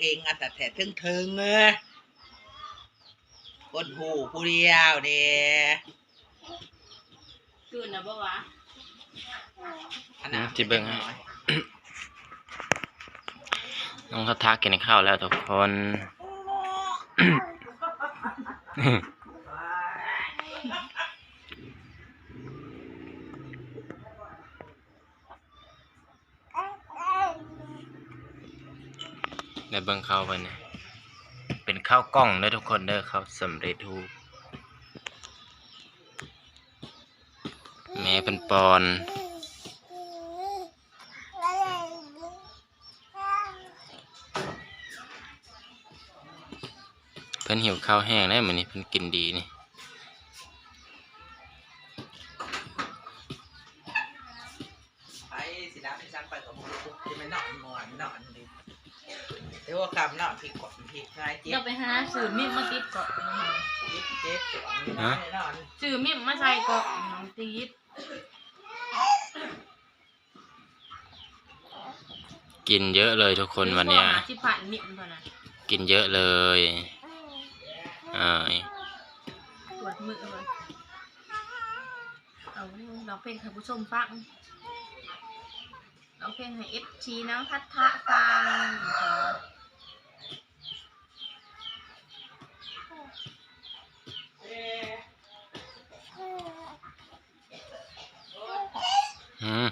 เองอะแต่แต่ถึงถึงๆเออคนหูผู้เดียวเด้คืนนะบ่วะอันนั้นจิเบิ่งให้น้องทัศทักกินข้าวแล้วทุกคน ในเบิ่งข้าวไปนี่ยเป็นข้าวกล้องเด้อทุกคนเด้อข้าวสำเร็จรูปแม่เป็นปอนเพิ่นหิวข้าวแห้งได้เหมือนนี้เพิ่นกินดีนี่ไปสิดาไปสั่งไปกับหมูจะไม่นอนมอนนอนดิ เดี๋ยวว่าคำนอนผิดกฎผิดง่ายเจ็เดี๋ยวบไปหาสื่อมิมมาติดเกาะเจ็บเจ็บสวงนอนนอนสื่อมิมมาใส่เกาะน้องติดกินเยอะเลยทุกคนวันเนี้ยที่ผ่านมิมเท่านั้นกินเยอะเลยเอ้ยตรวจมือเลยเอาเราเพลงให้ผู้ชมฟังเราเพลงให้เอฟชีน้องทัศทะฟัง อืม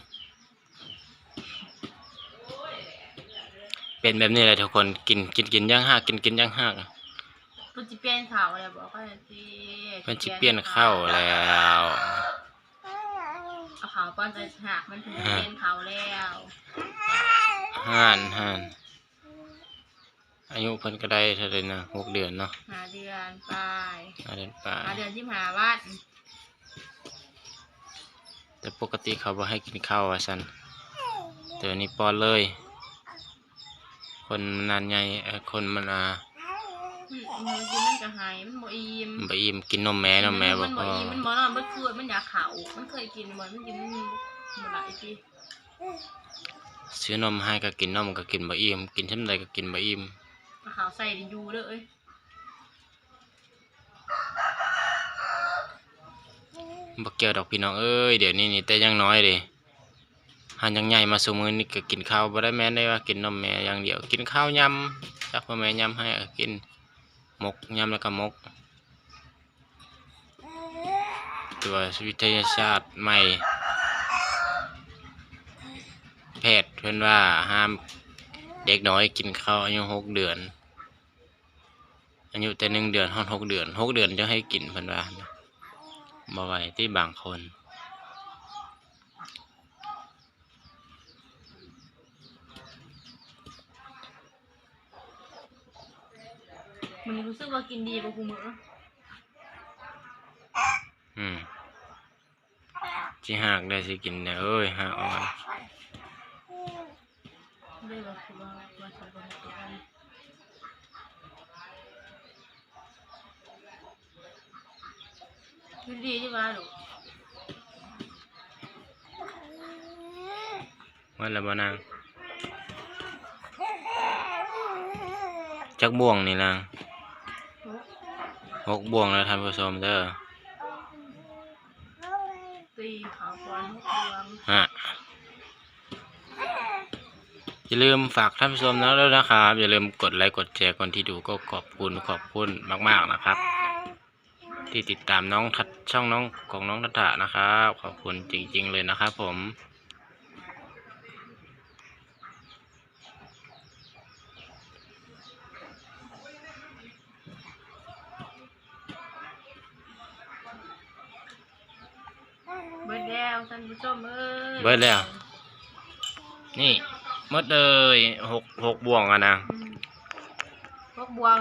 เป็นแบบนี้เลยทุกคนกินกินกินย่างห้ากกินกินย่างห้ากเพิ่นจิเปลี่ยนข่าวอะไรบอกก็จีเพิ่นสิเปลี่ยนข้าวแล้วเอาข่าวป้อนใจหักมันถึงจะเปลี่ยนข่าวแล้วห่านห่านอายุเพิ่นก็ได้เท่าไหร่นะหกเดือนเนาะหาเดือนไปห้าเดือนไปหาเดือนที่หาวัดแต่ปกติเขาบ่ให้กินข้าวว่าซั่นแต่วันนี้ป้อนเลย คนมันนานใหญ่เอ่อคนมันอ่ามันกินมันก็หายมันบ่อิ่มบ่อิ่มกินนมแม่นมแม่บ่มันพบ่ออิ่มมันบ่นอนมันคือมันอยากเข่ามันเคยกินบ่มันกินมันบ่หลายปีซื้อนมให้ก็กินนมก็กินบ่อิ่มกินช่ำใดก็กินบ่อิ่มเอาข่าวใส่ดิอยู่เด้อเอ้ยบ่เกี่ยวดอกพี่น้องเอ้ยเดี๋ยวนี้นี่แต่ยังน้อยเด้ หันยังใหญ่มาซุมื้อนี่ก็กินข้าวบ่ได้แม่ได้ว่ากินนมแม่อย่างเดียว กินข้าวยำจักพ่อแม่ยำให้ก็กินหมกยำแล้วก็หมก ตัววิทยาศาสตร์ใหม่ แพทย์เพิ่นว่าห้ามเด็กน้อยกินข้าวอายุหกเดือนอายุแต่หนึ่งเดือนฮอดหกเดือนหกเดือนจะให้กินเพิ่นว่าบ่ไหวที่บางคน มันรู้สึกว่ากินดีกว่ากูมื้ออืมสิหากได้สิกินเนี่ยเอ้ยหากเออกมาได้ว่าคือว่าว่าสบายตัวกันดีดีที่ว่าลูกว่าแล้วบ่นางจักบ่วงนี่นาง หกบ่วงแล้วท่านผู้ชมเด้อตีขาวบอลทุกดวงฮะอย่าลืมฝากท่านผู้ชมนะแล้วนะครับ อย่าลืมกดไลค์กดแชร์คนที่ดูก็ขอบคุณขอบคุณมาก ๆนะครับ ที่ติดตามน้องทัดช่องน้องของน้องทัตถะนะครับ ขอบคุณจริง ๆ เลยนะครับผม เบิด แล้วท่านผู้ชมเอ้ยเบิดแล้ว นี่หมดเลยหกหกบ่วงอะนะอืมพวกบวง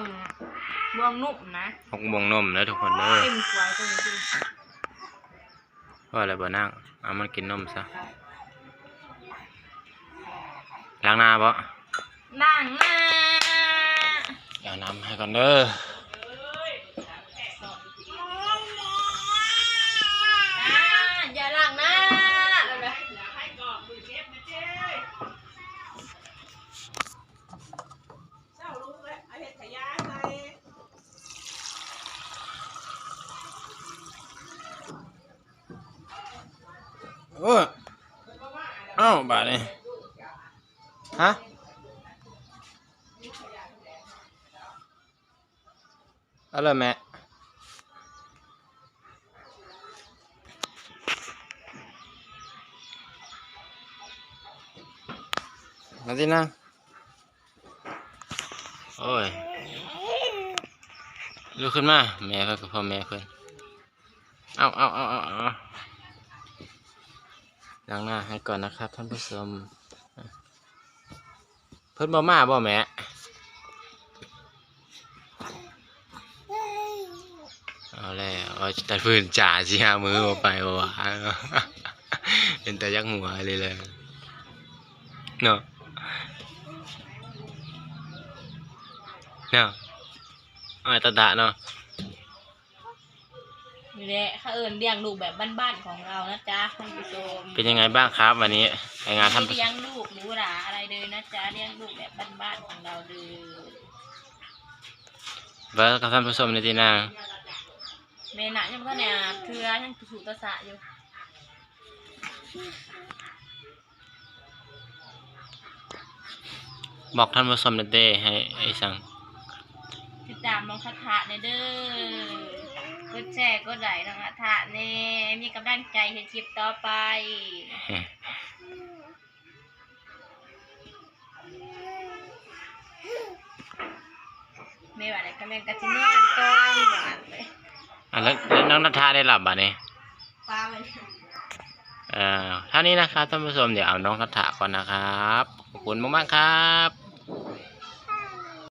บวงนุ่มนะหกบ่วงนมแล้วทุกคนเด้อเต็มสวยตัวจริงว่าอะไรบ่นั่งเอามันกินนมซะล้างหน้าบ่นั่งนะเอาน้ำให้ก่อนเด้อ โอ้ยเอ้าบาดนี่ฮะอาเลยแม่มาสินะโอ้ยลุกขึ้นมา แม่เพิ่นกับพ่อแม่เพิ่นเอาเอาเอาเอาเอา ล้างหน้าให้ก่อนนะครับ ท่านผู้ชมเพิ่นบ่มาบ่แม่เอาแล้วแต่พื้นจ่าสิหามือบ่ไปบ่ว่าเป็นแต่ยักหัวเลยเลยเนาะเนาะอ้าตาตะเนาะ นี่แหละเขาเอิญเลี้ยงลูกแบบบ้านๆของเรานะจ๊ะท่านผู้ชมเป็นยังไงบ้างครับวันนี้รายงานท่านไม่ผู้เลี้ยงลูกหรูหราอะไรเลยนะจ๊ะเลี้ยงลูกแบบบ้านๆของเราเลยเบิร์กับท่านผู้ชมในที่นั่งแม่น่ะยังก็เนี่ยเทือยังถูตะสะอยู่บอกท่านผู้ชมในเต้ให้ไอ้สังติดตามน้องคาถาในเด้อกด แชร์กดไลค์น้องคาถาเน่มีกำลังใจให้คลิปต่อไป ไม่ว่าอะไรก็แม่งกะทิแม่นก้อนหวานเลยอะแล้วแล้วน้องนัทธาได้หลับบ่ะเนี่ยปลาไปเอ่อเท่านี้นะครับท่านผู้ชมเดี๋ยวเอาน้องนัทธาก่อนนะครับ ขอบคุณมากๆครับ